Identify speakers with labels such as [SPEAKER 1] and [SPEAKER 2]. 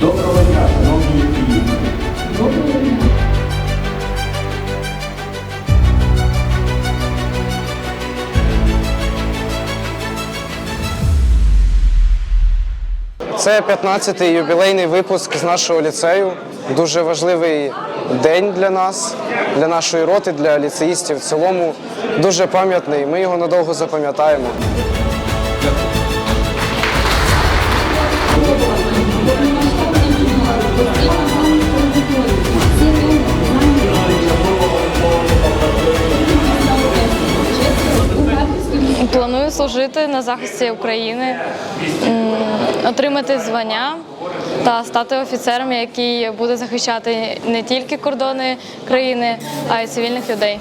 [SPEAKER 1] Доброго дня, шановні клієнти. Доброго дня. Це 15-й юбілейний випуск з нашого ліцею. Дуже важливий день для нас, для нашої роти, для ліцеїстів в цілому. Дуже пам'ятний. Ми його надовго запам'ятаємо.
[SPEAKER 2] Планую служити на захисті України, отримати звання та стати офіцером, який буде захищати не тільки кордони країни, а й цивільних людей.